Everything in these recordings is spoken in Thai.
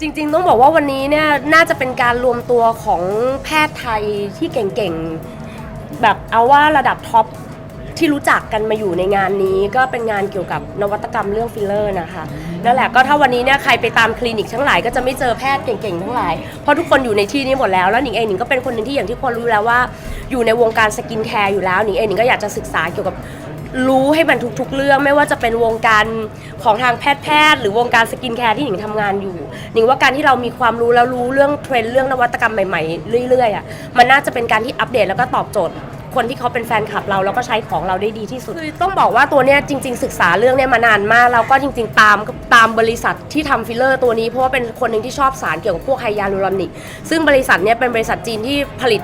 จริงๆ ต้องบอกว่าวันนี้เนี่ยน่าจะเป็นการรวมตัวของแพทย์ไทยที่เก่งๆ แบบเอาว่าระดับท็อปที่รู้จักกันมาอยู่ในงานนี้ก็เป็นงานเกี่ยวกับนวัตกรรมเรื่องฟิลเลอร์นะคะนั่นแหละก็ถ้าวันนี้เนี่ยใครไปตามคลินิกทั้งหลายก็จะไม่เจอแพทย์เก่งๆทั้งหลายเพราะทุกคนอยู่ในที่นี้หมดแล้วแล้วหนิงเองหนิงก็เป็นคนหนึ่งที่อย่างที่คนรู้แล้วว่า อยู่ในวงการสกินแคร์อยู่แล้วหนิงเองหนิงก็อยากจะศึกษาเกี่ยวกับ รู้ให้มันทุกๆเรื่องไม่ว่าจะเป็นวงการของทางแพทย์แพทย์หรือวงการสกินแคร์ที่หนิงทำงานอยู่หนิงว่าการที่เรามีความรู้แล้วรู้เรื่องเทรนด์เรื่องนวัตกรรมใหม่ๆ เรื่อยๆอะมันน่าจะเป็นการที่อัปเดตแล้วก็ตอบโจทย์คนที่เขาเป็นแฟนคลับเราแล้วก็ใช้ของเราได้ดีที่สุดคือต้องบอกว่าตัวเนี้ยจริง ๆ ศึกษาเรื่องเนี้ยมานานมากแล้วก็จริง ๆ ตามตามบริษัทที่ทำฟิลเลอร์ตัวนี้เพราะว่าเป็นคนหนึ่งที่ชอบสารเกี่ยวกับพวกไฮยาลูรอนิกซึ่งบริษัทเนี้ยเป็นบริษัทจีนที่ผลิต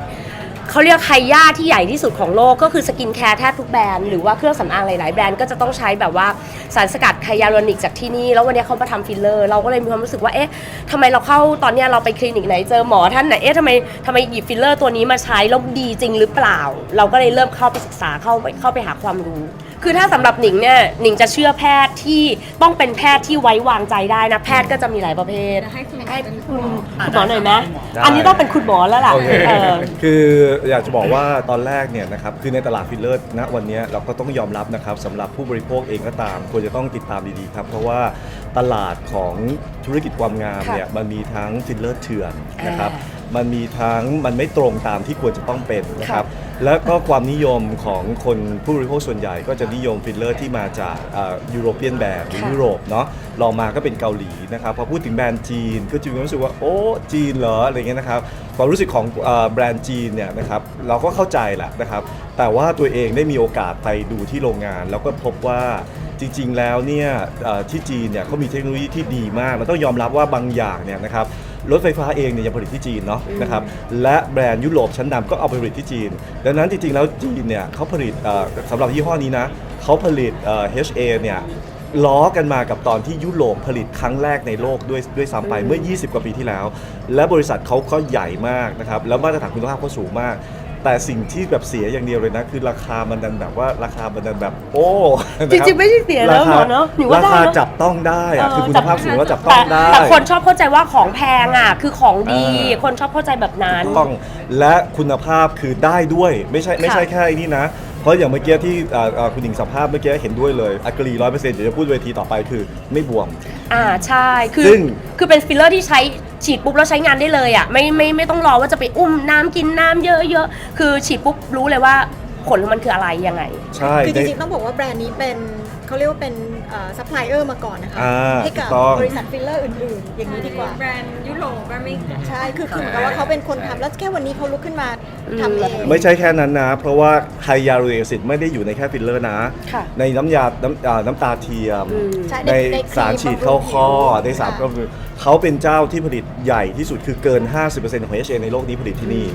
เขาเรียกไฮย่าที่ใหญ่ที่สุดของโลกก็คือสกินแคร์แทบทุกแบรนด์หรือว่าเครื่องสำอางหลาย ๆ แบรนด์ก็จะต้องใช้แบบว่าสารสกัดไฮยาลูรอนิกจากที่นี่ แล้ววันนี้เขามาทำฟิลเลอร์ เราก็เลยมีความรู้สึกว่าเอ๊ะทำไมเราเข้าตอนเนี้ยเราไปคลินิกไหนเจอหมอท่านไหนเอ๊ะทำไมทำไมหยิบฟิลเลอร์ตัวนี้มาใช้แล้วดีจริงหรือเปล่า เราก็เลยเริ่มเข้าไปศึกษาเข้าไปเข้าไปหาความรู้ คือถ้าสำหรับหนิงเนี่ยหนิงจะเชื่อแพทย์ที่ต้องเป็นแพทย์ที่ไว้วางใจได้นะ แพทย์ก็จะมีหลายประเภทให้คุณหมอให้เป็นคุณคุณหมอหน่อยไหมได้ อันนี้ต้องเป็นคุณหมอแล้วล่ะโอเคเออ คืออยากจะบอกว่าตอนแรกเนี่ยนะครับคือในตลาดฟิลเลอร์ณวันนี้เราก็ต้องยอมรับนะครับสำหรับผู้บริโภคเองก็ตาม ควรจะต้องติดตามดีๆครับ เพราะว่าตลาดของธุรกิจความงามค่ะเนี่ยมันมีทั้งฟิลเลอร์เถื่อนอ่านนะครับ มันมีทั้งมันไม่ตรงตามที่ควรจะต้องเป็นนะครับค่ะแล้วก็ความนิยมของคนผู้บริโภคส่วนใหญ่ก็จะนิยมฟิลเลอร์ที่มาจากยุโรเปียนแบรนด์หรือค่ะยุโรปเนาะลองมาก็เป็นเกาหลีนะครับพอพูดถึงแบรนด์จีนก็จะมีความรู้สึกว่าโอ้จีนเหรออะไรเงี้ยนะครับความรู้สึกของเอ่อแบรนด์จีนเนี่ยนะครับเราก็เข้าใจแหละนะครับแต่ว่าตัวเองได้มีโอกาสไปดูที่โรงงาน แล้วก็พบว่าจริง ๆ แล้วเนี่ยเอ่อที่จีนเนี่ยเขามีเทคโนโลยีที่ดีมากเราต้องยอมรับว่าบางอย่างเนี่ยนะครับ รถไฟฟ้าเองเนี่ยยังผลิตที่จีนเนาะนะครับและแบรนด์ยุโรปชั้นนำก็เอาไปผลิตที่จีน ดังนั้นจริงๆแล้วจีนเนี่ยเขาผลิตเอ่อสำหรับยี่ห้อนี้นะเขาผลิตเอ่อ HA เนี่ยล้อกันมากับตอนที่ยุโรปผลิตครั้งแรกในโลกด้วยด้วยซ้ำไปเมื่อ 20 กว่าปีที่แล้ว และบริษัทเขาก็ใหญ่มากนะครับแล้วมาตรฐานคุณภาพเขาสูงมาก แต่สิ่งที่แบบเสียอย่างเดียวเลยนะ คือราคามันดันแบบว่าราคามันดันแบบ โอ้จริงๆไม่ได้เสียแล้วหมอเนอะหนูว่าราคาได้เนอะจับต้องได้อะคือคุณภาพสูงแล้วจับต้แต่องได้แต่คนชอบเข้าใจว่าของแพงอะคือของดีเออคนชอบเข้าใจแบบนั้นต้องและคุณภาพคือได้ด้วยไม่ใช่ไม่ใช่ค่ะแค่ไอ้นี่นะเพราะอย่างเมื่อกี้ที่เอ่อเอ่อคุณหญิงสัมภาษณ์เมื่อกี้เห็นด้วยเลยอักรีร้อยเปอร์เซ็นต์เดี๋ยวจะพูดเวทีต่อไปคือไม่บวม อ่าใช่คือซึ่งคือเป็นฟิลเลอร์ที่ใช้ ฉีดปุ๊บแล้วใช้งานได้เลยอะไม่ไม่ไม่ต้องรอว่าจะไปอุ้มน้ำกินน้ำเยอะๆคือฉีดปุ๊บรู้เลยว่าผลของมันคืออะไรยังไง ใช่คือจในริงๆต้องบอกว่าแบรนด์นี้เป็นเขาเรียกว่าเป็นซัพพลายเออร์มาก่อนนะคะ อ่าให้กับถูกต้อง บริษัทฟิลเลอร์อื่นๆ อย่างนี้ดีกว่า แบรนด์ยุโรปแบรนด์อเมริกา ใช่ คือคือเหมือนกับว่าเขาเป็นคนทำแล้วแค่วันนี้เขาลุกขึ้นมา ทำเองไม่ใช่แค่นั้นนะ เพราะว่าไฮยาลูรอนิกแอซิดไม่ได้อยู่ในแค่ฟิลเลอร์นะ ค่ะในน้ำยาน้ำอ่าน้ำตาเทียมอืมใช่ในในสารฉีดเข้าคอในครีมบำรุงผิวในสารค่ะก็คือเขาเป็นเจ้าที่ผลิตใหญ่ที่สุดคือเกิน 50%ของ HA ในโลกนี้ผลิตที่นี่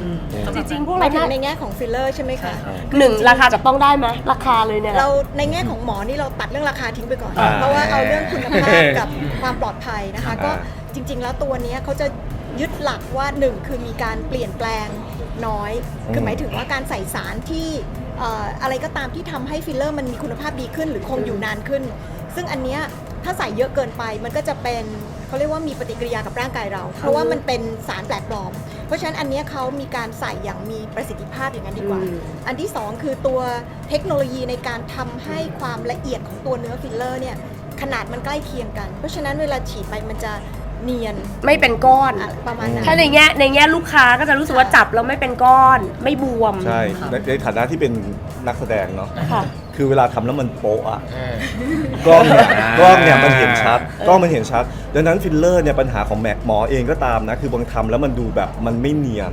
จริงๆ พวกหเรามายถึงน่าในแง่ของฟิลเลอร์ใช่ไหมคะหนึ่งราคาจับต้องได้ไหมราคาเลยเนี่ย เราในแง่ของหมอนี่เราตัดเรื่องราคาทิ้งไปก่อน อ่า เพราะว่าเอาเรื่องคุณภาพกับความปลอดภัยนะคะ ก็อ่าจริง ๆ แล้วตัวเนี้ยเขาจะยึดหลักว่าหนึ่งคือมีการเปลี่ยนแปลง น้อย คือหมายถึงว่าการใส่สารที่เอ่ออะไรก็ตามที่ทำให้ฟิลเลอร์มันมีคุณภาพดีขึ้น หรือคงอยู่นานขึ้น ซึ่งอันเนี้ยถ้าใส่เยอะเกินไปมันก็จะเป็นเขาเรียกว่ามีปฏิกิริยากับร่างกายเรา เพราะว่ามันเป็นสารแปลกปลอม เพราะฉะนั้นอันเนี้ยเขามีการใส่อย่างมีประสิทธิภาพอย่างนั้นดีกว่าอืมอันที่2คือตัวเทคโนโลยีในการทำให้ความละเอียดของตัวเนื้อฟิลเลอร์เนี่ยขนาดมันใกล้เคียงกัน เพราะฉะนั้นเวลาฉีดไปมันจะ เนียน ไม่เป็นก้อน อะประมาณนั้น ถ้าในแง่ในแง่ลูกค้าก็จะรู้สึกว่าจับแล้วไม่เป็นก้อน ไม่บวมใช่ในในฐานะที่เป็นนักแสดงเนาะค่ะ คือเวลาทำแล้วมันโป๊ะอะ กล้องเนี่ยกล้องเนี่ยมันเห็นชัดกล้องมันเห็นชัดดังนั้นฟิลเลอร์เนี่ยปัญหาของแมหมอเองก็ตามนะ คือบางทำแล้วมันดูแบบมันไม่เนียน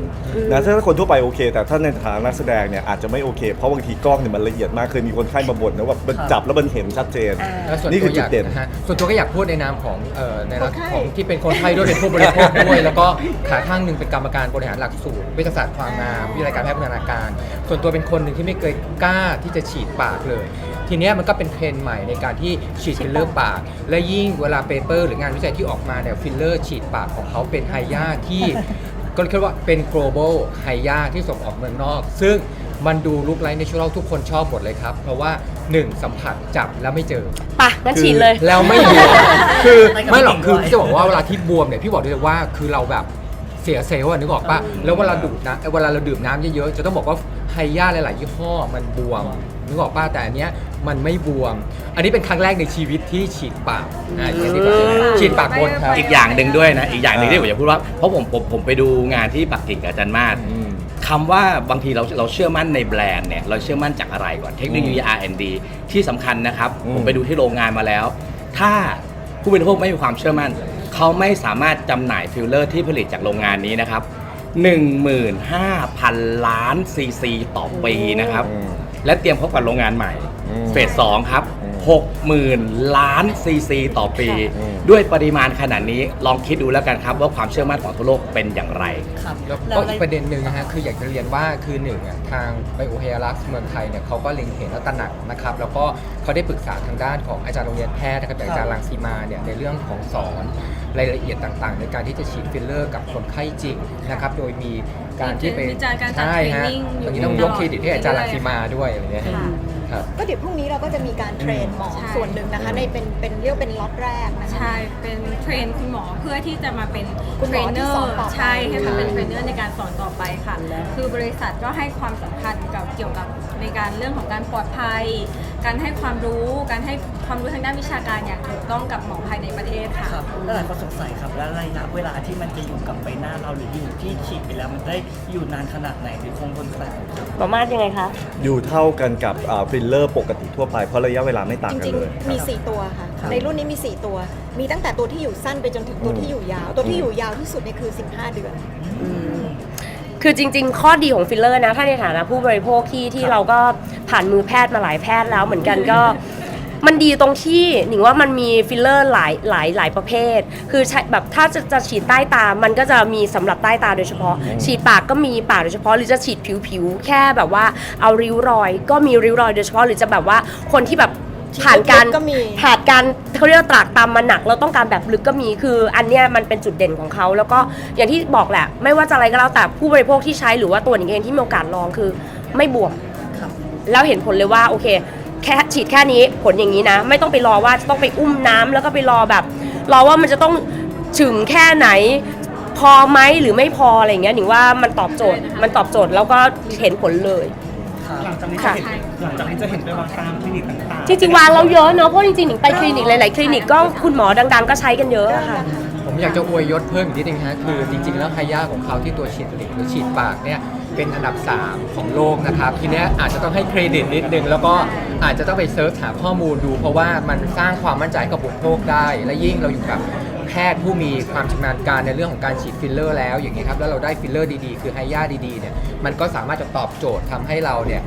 นะถ้าคนทั่วไปโอเค แต่ถ้าในฐานะนักแสดงเนี่ยอาจจะไม่โอเค เพราะบางทีกล้องเนี่ยมันละเอียดมากเคยมีคนไข้มาบ่นนะว่ามันจับแล้วมันเห็นชัดเจนอ่าแล้วส่วนนี่ตัคืวออจุดยากเด่น นะฮะส่วนตัวก็อยากพูดในนามของเอ่อในรัฐคนไข้ของที่เป็นคนไข้ด้วยเป็นผู้บริโภคด้วย แล้วก็ขาข้างหนึ่งเป็นกรรมการบริหารหลักสูตรวิทยาศาสตร์ความงามวิทยาลัยการแพทย์พัฒนาการ ส่วนตัวเป็นคนหนึ่งที่ไม่เคยกล้าที่จะฉีดปากเลย ทีเนี้ยมันก็เป็นเทรนด์ใหม่ในการที่ฉีดฟิลเลอร์ปาก และยิ่งเวลาเปเปอร์ หรืองานวิจัยที่ออกมาเนี่ยฟิลเลอร์ฉีดปากของเขาเป็นไฮยาที่ ก็เรียกว่าเป็น global ไฮยาที่ส่งออกเมืองนอก ซึ่งมันดูลุกไลท์ในชั่วทุกคนชอบหมดเลยครับ เพราะว่า 1 สัมผัสจับแล้วไม่เจอไปะงั้นฉีดเลย แล้วไม่บวม คือไปกับไม่หรอกพี่คือหญิงด้วยพี่จะบอกว่าเวลาที่บวมเนี่ยพี่บอกได้เลยว่าคือเราแบบเสียเซลล์อะนึกออกปะแล้วเวลาดูดนะเวลาเราดื่มน้ำเยอะๆจะต้องบอกว่าไฮยาหลายๆยี่ห้อมันบวมนึกออกปะแต่อันเนี้ย มันไม่บวม อันนี้เป็นครั้งแรกในชีวิตที่ฉีดปากอ่าอย่างที่บอกฉีดปากบนครับ อีกอย่างหนึ่งด้วยนะ อีกอย่างหนึ่งที่ผมจะพูดว่า เพราะผมผมผมไปดูงานที่ปักกิ่งกับอาจารย์มาศอืมคำว่าบางทีเราเราเชื่อมั่นในแบรนด์เนี่ย เราเชื่อมั่นจากอะไรก่อนเทคโนโลยี R&D ที่สำคัญนะครับ อืม ผมไปดูที่โรงงานมาแล้ว ถ้าผู้บริโภคไม่มีความเชื่อมั่น เขาไม่สามารถจำหน่ายฟิลเลอร์ที่ผลิตจากโรงงานนี้นะครับ15,000 ล้านซีซีต่อปีนะครับ อืม และเตรียมพบกับโรงงานใหม่ อืมเฟสสองครับ อืม60,000 ล้านซีซีต่อปี อืม ด้วยปริมาณขนาดนี้ลองคิดดูแล้วกันครับว่าความเชื่อมั่นของทั่วโลกเป็นอย่างไร ครับแล้วแล้ก็วอีกประเด็นหนึ่งนะฮะคืออยากจะเรียนว่าคือหนึ่งอะทางไบโอเฮลักซ์เมืองไทยเนี่ยเขาก็เล็งเห็นและตระหนักนะครับ แล้วก็เขาได้ปรึกษาทางด้านของอาจารย์โรงเรียนแพทย์นะครับอย่างอาจารย์รังสีมาเนี่ยในเรื่องของสอน รายละเอียดต่างๆ ในการที่จะฉีดฟิลเลอร์กับคนไข้จริงนะครับ โดยมีการที่ไปมีการการจัดใช่ฮะ training อยู่ตรงนี้ต้องยกเครดิตให้อาจารย์รังสีมาด้วยอะไรเงี้ย ค่ะ ครับ ก็เดี๋ยวพรุ่งนี้เราก็จะมีการเทรนหมอใช่ ส่วนหนึ่งนะคะ ในเป็นเป็นเรียกเป็นล็อตแรกนะคะ ใช่ เป็นเทรนคุณหมอเพื่อที่จะมาเป็นคุณเทหมรอนเนที่อสอนร์ต่อไป ใช่ให้มาเป็นค่ะเทรนเนอร์ในการสอนต่อไปค่ะ คือบริษัทก็ให้ความสำคัญกับเกี่ยวกับในการเรื่องของการปลอดภัย การให้ความรู้ การให้ความรู้ทางด้านวิชาการอย่างถูกต้องกับหมอภายในประเทศค่ะ ครับแล้วหลายคนสงสัยครับ แล้วระยะเวลาที่มันจะอยู่กับใบหน้าเราหรืออยู่ที่ฉีดไปแล้วมันได้อยู่นานขนาดไหนหรือคงทนขนาดไหนครับหมอมาดยังไงคะ อยู่เท่ากันกับฟิลเลอร์ปกติทั่วไปเพราะระยะเวลาไม่ต่างจกันริงเลยๆมี4ตัวค่ะ ครับ ในรุ่นนี้มี 4 ตัว มีตั้งแต่ตัวที่อยู่สั้นไปจนถึงตัวอืมที่อยู่ยาว ตัวที่อยู่ยาวที่สุดเนี่ยคือ 15 เดือน คือจริง ๆ ข้อดีของฟิลเลอร์นะ ถ้าในฐานะผู้บริโภคที่ที่เราก็ผ่านมือแพทย์มาหลายแพทย์แล้วเหมือนกันก็ มันดีตรงที่หนิงว่ามันมีฟิลเลอร์หลายหลายหลายประเภท คือใช้แบบถ้าจะจะฉีดใต้ตา มันก็จะมีสำหรับใต้ตาโดยเฉพาะ ฉีดปากก็มีปากโดยเฉพาะหรือจะฉีดผิวๆแค่แบบว่าเอาริ้วรอย ก็มีริ้วรอยโดยเฉพาะหรือจะแบบว่าคนที่แบบผ่านการก็มี ผ่านการเขาเรียกว่าตรากตามมาหนักแล้วต้องการแบบลึกก็มีคืออันเนี้ยมันเป็นจุดเด่นของเขาแล้วก็อย่างที่บอกแหละ ไม่ว่าจะอะไรก็แล้วแต่ผู้บริโภคที่ใช้หรือว่าตัวหนิงเองที่มีโอกาสลองคือ ไม่บวมครับแล้วเห็นผลเลยว่าโอเค แค่ฉีดแค่นี้ผลอย่างนี้นะ ไม่ต้องไปรอว่าจะต้องไปอุ้มน้ำแล้วก็ไปรอแบบรอว่ามันจะต้องถึงแค่ไหนพอไหมหรือไม่พออะไรอย่างเงี้ยหนิงว่ามันตอบโจทย์มันตอบโจทย์แล้วก็เห็นผลเลยหลังจากนี้ค่ะจะเห็นหลังจากนี้จะเห็นไปวางตามคลินิกต่างๆจริงๆวางเราเยอะเนาะเพราะจริงๆหนิงไปคลินิกหลายๆคลินิกก็คุณหมอดัง ๆ ก็ใช้กันเยอะอะค่ะผมอยากจะอวยยศเพิ่มอีกนิดนึงฮะคือจริงๆแล้วไฮยาของเขาที่ตัวฉีดลิปหรือฉีดปากเนี่ย เป็นอันดับ 3 ของโลกนะครับ ทีเนี้ยอาจจะต้องให้เครดิตนิดนึง แล้วก็อาจจะต้องไปเซิร์ชหาข้อมูลดู เพราะว่ามันสร้างความมั่นใจกับบุคคลได้ และยิ่งเราอยู่กับแพทย์ผู้มีความชำนาญการในเรื่องของการฉีดฟิลเลอร์แล้วอย่างนี้ยครับแล้วเราได้ฟิลเลอร์ดีๆ คือไฮยาดีๆเนี่ยมันก็สามารถจะตอบโจทย์ทำให้เราเนี่ย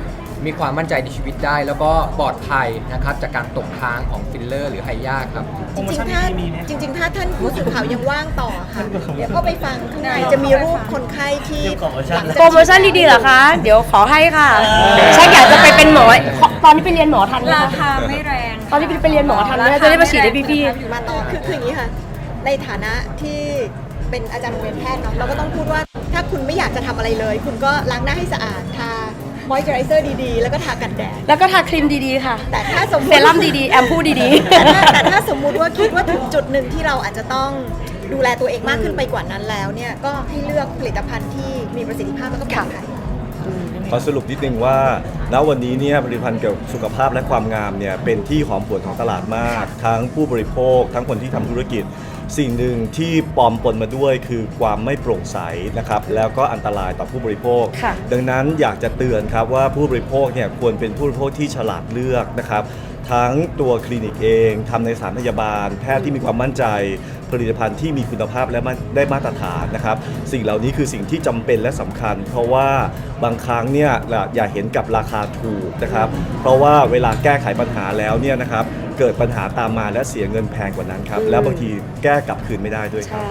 มีความมั่นใจในชีวิตได้ แล้วก็ปลอดภัยนะครับจากการตกค้างของฟิลเลอร์ หรือไฮยาครับ จริงๆถ้าจริง ๆ ถ้าท่านผู้สื่อข่าวยังว่างต่อค่ะเดี๋ยวก็ไปฟังข้างในจะมีรูปคนไข้ที่เดี๋ยวขอโปรโมชั่นหลังจากโปรโมชั่นดีๆเหรอคะ เดี๋ยวขอให้ค่ะฉันอยากจะไปเป็นหมอตอนนี้ไปเรียนหมอทันไหมราคะคาไม่แรงตอนนี้ไปเรียนหมอทันไหมจะได้มาฉีดให้พี่ๆ มาต่อคือคืออย่างนี้ค่ะ ในฐานะที่เป็นอาจารย์โรงเรียนแพทย์เนาะเราก็ต้องพูดว่าถ้าคุณไม่อยากจะทำอะไรเลย คุณก็ล้างหน้าให้สะอาดทา มอยเจอไรเซอร์ดีๆ แล้วก็ทากันแดด แล้วก็ทาครีมดีๆค่ะ แต่ถ้าสมมเซติรั่มดีๆ แอมพูดีแต่ถ้าแต่ถ้าสมมุติว่าคิดว่าถึงจุดหนึ่งที่เราอาจจะต้องดูแลตัวเองมากขึ้นไปกว่านั้นแล้วเนี่ยก็ให้เลือกผลิตภัณฑ์ที่มีประสิทธิภาพแล้วก็ปลอดภัย ขอสรุปนิดนึงว่า ณ วันนี้เนี่ยผลิตภัณฑ์เกี่ยวกับสุขภาพและความงามเนี่ยเป็นที่หอมหวนของตลาดมาก ทั้งผู้บริโภค ทั้งคนที่ทำธุรกิจ สิ่งหนึ่งที่ปลอมปนมาด้วยคือความไม่โปร่งใสนะครับแล้วก็อันตรายต่อผู้บริโภค ค่ะ ดังนั้นอยากจะเตือนครับว่าผู้บริโภคเนี่ยควรเป็นผู้บริโภคที่ฉลาดเลือกนะครับ ทั้งตัวคลินิกเองทำในสถานพยาบาล แพทย์ที่มีความมั่นใจ ผลิตภัณฑ์ที่มีคุณภาพและได้มาตรฐานนะครับ สิ่งเหล่านี้คือสิ่งที่จำเป็นและสำคัญ เพราะว่าบางครั้งเนี่ยอย่าเห็นกับราคาถูกนะครับเพราะว่าเวลาแก้ไขปัญหาแล้วเนี่ยนะครับเกิดปัญหาตามมาและเสียเงินแพงกว่านั้นครับแล้วบางทีแก้กลับคืนไม่ได้ด้วยครับ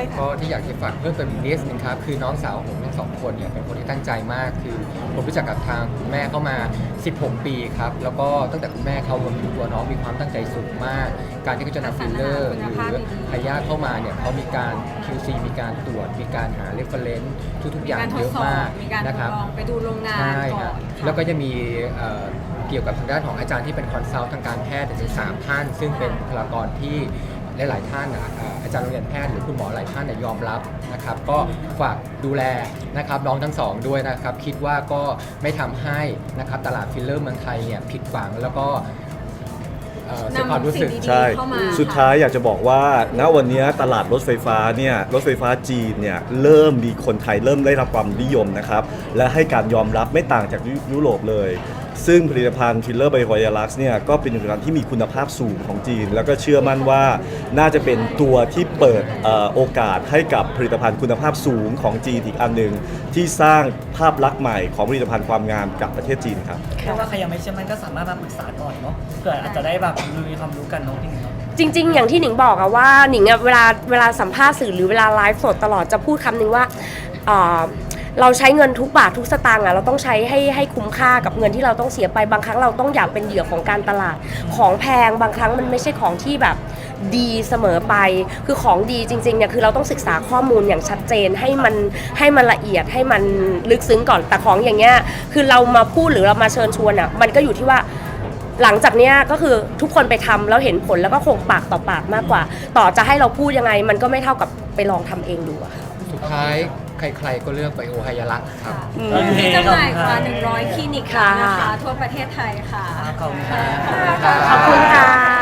ด้วยค่ะ ก็ที่อยากจะฝากเพิ่มเติมอีกนิดนึงครับคือน้องสาวผมทั้งสองคนเนี่ยเป็นคนที่ตั้งใจมาก คือผมรู้จักกับทางคุณแม่เข้ามา 16 ปีครับแล้วก็ตั้งแต่คุณแม่เขารวมถึงตัวน้องมีความตั้งใจสูงมาก การที่เขาจะนำฟิลเลอร์หรือพยาธิเข้ามาเนี่ยเขามีการ QC มีการตรวจ มีการหาเรฟเฟรนซ์ทุกๆอย่างการทเยดอะสอบมากมีการทนะดครับลองไปดูโรงงานใช่ก่คอรับนค่ะ แล้วก็จะมีเอ่อเกี่ยวกับทางด้านของอาจารย์ที่เป็นคอนซัลท์ทางการแพทย์ถึงสามท่าน ซึ่งเป็นบุคลากรที่ หลายๆท่านอะเอ่ออาจารย์โรงเรียนแพทย์หรือคุณหมอหลายท่านเนี่ยยอมรับนะครับ ก็ฝากดูแลนะครับน้องทั้งสองด้วยนะครับ คิดว่าก็ไม่ทำให้นะครับตลาดฟิลเลอร์เมืองไทยเนี่ยผิดหวังแล้วก็เอ่อเสียความรู้สึกนำสิ่งดีๆใช่เข้ามาสุดท้ายอยากจะบอกว่าณวันนี้ตลาดรถไฟฟ้าเนี่ยรถไฟฟ้าจีนเนี่ยเริ่มมีคนไทยเริ่มได้รับความนิยมนะครับ และให้การยอมรับไม่ต่างจากยุยุโรปเลย ซึ่งผลิตภัณฑ์ฟิลเลอร์ไบโอไยลักเนี่ยก็เป็นผลิตภัณฑ์ที่มีคุณภาพสูงของจีน แล้วก็เชื่อมั่นว่าน่าจะเป็นตัวที่เปิดโอกาสให้กับผลิตภัณฑ์คุณภาพสูงของจีนอีกอันหนึ่งที่สร้างภาพลักษณ์ใหม่ของผลิตภัณฑ์ความงามกับประเทศจีนครับเรียกว่าใครยังไม่เชื่อมั่นก็สามารถมาปรึกษาก่อนเนาะเผื่ออาจจะได้แบบมีความรู้กันเนาะพี่หนิงเนาะจริง ๆ อย่างที่หนิงบอกอะว่าหนิงอะเวลาเวลาสัมภาษณ์สื่อหรือเวลาไลฟ์สดตลอดจะพูดคำหนึ่งว่า เราใช้เงินทุกบาททุกสตางค์อะเราต้องใช้ให้ให้คุ้มค่ากับเงินที่เราต้องเสียไปบางครั้งเราต้องอยากเป็นเหยื่อของการตลาด ของแพงบางครั้งมันไม่ใช่ของที่แบบดีเสมอไป คือของดีจริงๆเนี่ยคือเราต้องศึกษาข้อมูลอย่างชัดเจนให้มันให้มันละเอียดให้มันลึกซึ้งก่อนแต่ของอย่างเงี้ยคือเรามาพูดหรือเรามาเชิญชวนอะมันก็อยู่ที่ว่าหลังจากเนี้ยก็คือทุกคนไปทำแล้วเห็นผลแล้วก็คงปากต่อปากมากกว่า ต่อจะให้เราพูดยังไง มันก็ไม่เท่ากับไปลองทำเองดูอะค่ะสุดท้าย ใครๆ ก็เลือกไบโอไฮยาลักษณ์ครับ โอเคมีจำหน่ายกว่าขอบคุณค่ะ100 คลินิกค่ะนะคะ ทั่วประเทศไทยค่ะ ขอบคุณค่ะ ขอบคุณค่ะ